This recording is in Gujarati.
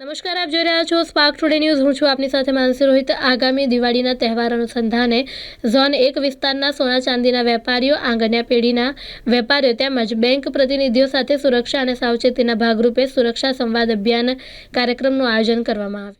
નમસ્કાર, આપ જોઈ રહ્યા છો સ્પાર્ક ટુડે ન્યૂઝ હું છું આપની સાથે માનસી રોહિત. આગામી દિવાળીના તહેવાર અનુસંધાને ઝોન એક વિસ્તારના સોના ચાંદીના વેપારીઓ, આંગણ્યા પેઢીના વેપારીઓ તેમજ બેંક પ્રતિનિધિઓ સાથે સુરક્ષા અને સાવચેતીના ભાગરૂપે સુરક્ષા સંવાદ અભિયાન કાર્યક્રમનું આયોજન કરવામાં આવ્યું.